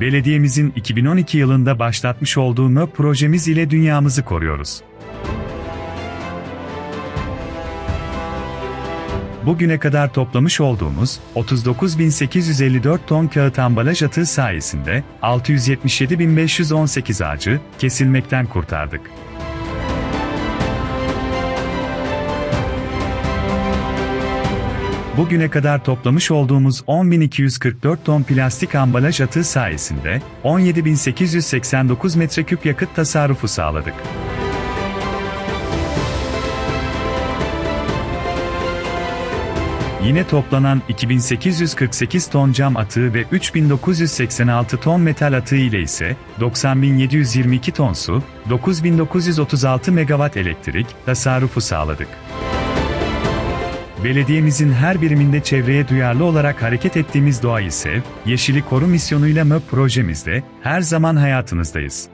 Belediyemizin 2012 yılında başlatmış olduğu MÖP projemiz ile dünyamızı koruyoruz. Bugüne kadar toplamış olduğumuz 39.854 ton kağıt ambalaj atığı sayesinde 677.518 ağacı kesilmekten kurtardık. Bugüne kadar toplamış olduğumuz 10.244 ton plastik ambalaj atığı sayesinde 17.889 metreküp yakıt tasarrufu sağladık. Yine toplanan 2848 ton cam atığı ve 3986 ton metal atığı ile ise 90722 ton su, 9936 megawatt elektrik tasarrufu sağladık. Belediyemizin her biriminde çevreye duyarlı olarak hareket ettiğimiz doğayı sev, yeşili koru misyonuyla MÖP projemizde her zaman hayatınızdayız.